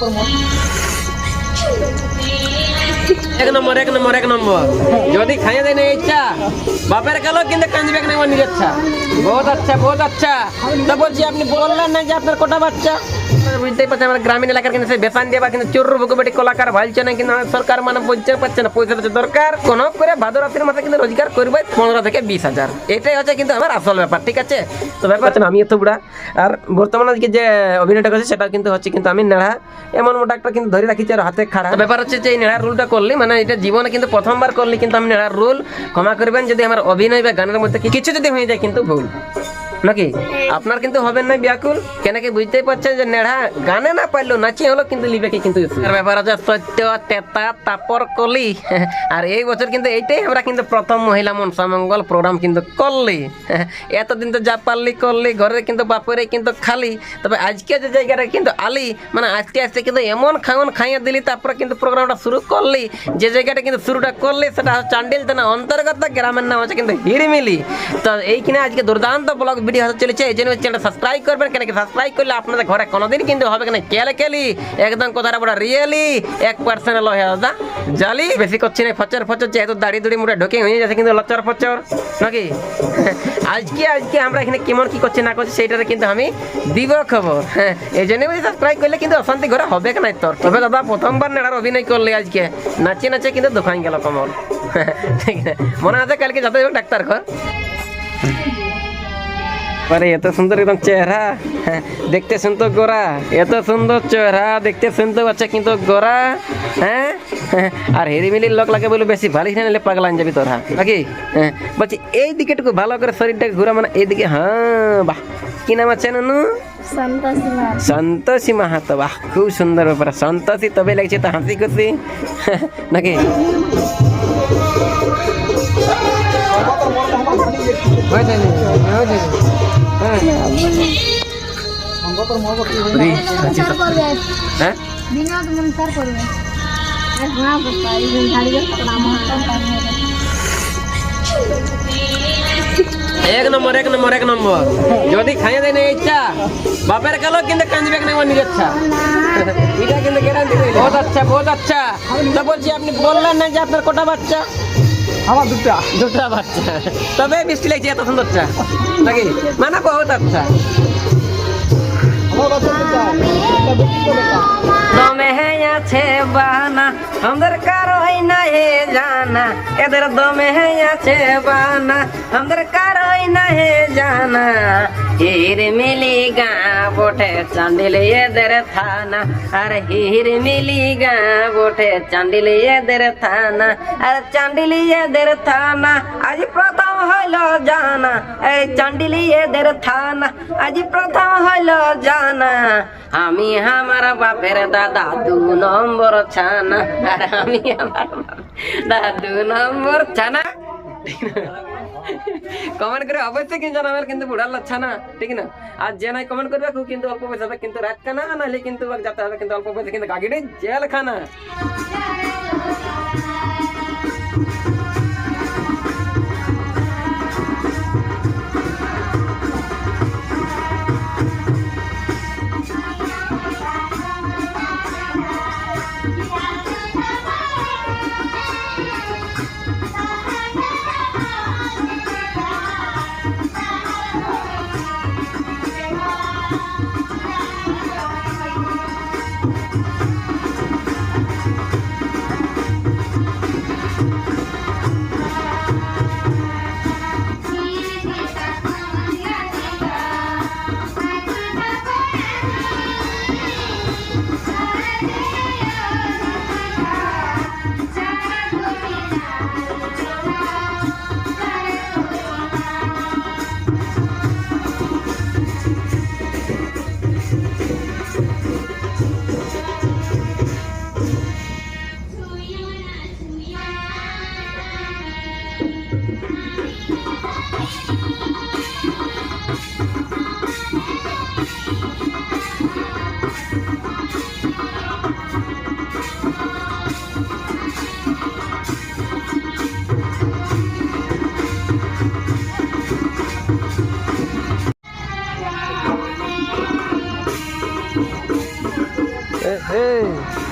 por. এক নম্বর এক নম্বর এক নম্বর। যদি খাইয়ে দেয় না ইচ্ছা, বাপের কালো কিন্তু কাঁদবে না আমার নিজের ইচ্ছা। বহুত আচ্ছা বহুত আচ্ছা। তো বলছি, আপনি বললেন না যে আপনার কটা বাচ্চা? বুঝতেই পারছেন, আমার গ্রামীণ এলাকার কিন্তু বেতন দিয়ে বা কিন্তু চোর বুকে কলাকার ভালছে না, কিন্তু সরকার মানে বুঝতে পারছে না, পয়সা হচ্ছে দরকার। কোন করে ভাদ্র রাত্রির মাসে কিন্তু রোজগার করবে পনেরো থেকে বিশ হাজার। এটাই হচ্ছে কিন্তু আমার আসল ব্যাপার, ঠিক আছে? তো ব্যাপার আমি এত বুড়া। আর বর্তমানে আজকে যে অভিনয়টা করছে সেটা কিন্তু হচ্ছে কিন্তু আমি নেড়া। এমন মোটা একটা কিন্তু ধরে রাখিছি আর হাতে খারাপ ব্যাপার হচ্ছে যে এই নেড়ার রুলটা করলি মানে এটা জীবনে কিন্তু প্রথমবার করলি, কিন্তু আপনি রুল ক্ষমা করবেন, যদি আমার অভিনয় বা গানের মধ্যে কিছু যদি হয়ে যায় কিন্তু ভুল। নাকি? আপনার কিন্তু হবেন না ব্যাকুল। কেন কি বুঝতেই পারছেন যে নেড়া গানে না পারল নাচি হলো কিন্তু লিবে কি কিন্তু ব্যাপার আছে, সত্য, তেতা, তাপর, কলি। আর এই বছর কিন্তু এইটাই আমরা কিন্তু প্রথম মহিলা মনসা মঙ্গল প্রোগ্রাম কিন্তু করলি। এতদিন তো যা পারলি করলি ঘরে কিন্তু বাপরে কিন্তু খালি। তবে আজকে যে জায়গাটা কিন্তু আলি মানে আস্তে আস্তে কিন্তু এমন খাওয়ান খাইয়ে দিলি, তারপরে কিন্তু প্রোগ্রামটা শুরু করলি। যে জায়গাটা কিন্তু শুরুটা করলি, সেটা চান্ডিল থানা অন্তর্গত গ্রামের নাম হচ্ছে কিন্তু হিরিমিলি তো এইখানে আজকে দুর্দান্ত ব্লগ ভিডিও হতে চলেছে, এই জন্য চ্যানেলটা সাবস্ক্রাইব করবেন। কেন কি সাবস্ক্রাইব করলে আপনাদের ঘরে কোনোদিন কিন্তু হবে না কেলে কেলি, একদম কথাটা বড় রিয়েলি এক পার্সেন্ট লহে দাদা জালি। বেশি করছি না, ফচর ফচর যেহেতু দাড়ি দুড়ি মুড়ে ঢোকে হয়ে যাচ্ছে কিন্তু লচর ফচর, নাকি? আজকে আজকে আমরা এখানে কেমন কি করছি না করছি সেইটারে কিন্তু আমি দিব খবর। হ্যাঁ এই জন্য সাবস্ক্রাইব করলে কিন্তু অশান্তি ঘরে হবে না তোর তবে দাদা, প্রথমবার নেড়ার অভিনয় করলে আজকে। নাচে নাচে কিন্তু দোকান গেল কমল। ঠিক আছে, মনে আছে কালকে যাতে ডাক্তার ঘর? আরে এত সুন্দর একদম চেহারা। হ্যাঁ, দেখতে শুনতো গোরা। এত সুন্দর চেহারা দেখতে শুনতে পাচ্ছে কিন্তু গোরা। হ্যাঁ? হ্যাঁ, আর হেরিমিলির লোক লাগে বলে বেশি ভালো না নিলে পাগলান যাবি তোরা। নাকি? হ্যাঁ। বলছি এই দিকেটুকু ভালো করে শরীরটাকে ঘুরা মানে এইদিকে হ্যাঁ বাহ। কি নাম আছে নুনু? সন্তোষী মাহাতো। বাহ খুব সুন্দর ব্যাপার। সন্তোষী তবে লাগছে তো হাসি খুশি। নাকি? হয়ে হ্যাঁ? বিনোদ মনসার করবে। আর ঘোড়া পড়তা এই ঝাড়ি এক নম্বর এক নম্বর এক নম্বর। যদি খাইয়ে দেয় না ইচ্ছা বাপের কালো কিন্তু কাঁদবে না আমার নিজের ইচ্ছা। এটা কিন্তু গ্যারান্টি বহুত আচ্ছা বহুত আচ্ছা। তো বলছি আপনি বললেন না যে আপনার কটা বাচ্চা? আমার দুটা। দুটা বাচ্চা। তবে বৃষ্টি লাগছে এত সুন্দর চা। নাকি? মানে বহুত আচ্ছা। দমে আছে বানা, আমাদের কারোই না হে জানা। এদের দমে আছে বানা, আমাদের কারোই না হে জানা। হির মিলি গা বটে, চান্দিল এদের থানা। আর হির মিলি গা বটে, চান্দিল এদের থানা। আর চান্দিল এদের থানা, আজ প্রথম হইল জানা, এই চান্ডিলি এদের থানা, আজ প্রথম হইল জানা। আমি আমার বাপের দাদা দু নম্বর ছানা, আর আমি আমার দাদা নম্বর ছানা। কমেন্ট করে অবশ্যই কিন্তু জানাবেন, কিন্তু বুড়ার লচ্ছা না, ঠিক না? আর যে নাই কমেন্ট করবে, খুব কিন্তু অল্প পয়সা কিন্তু রাত খানা নাহলে কিন্তু যাতে হবে কিন্তু অল্প পয়সা কিন্তু গাগিডে জেল খানা Hey, hey.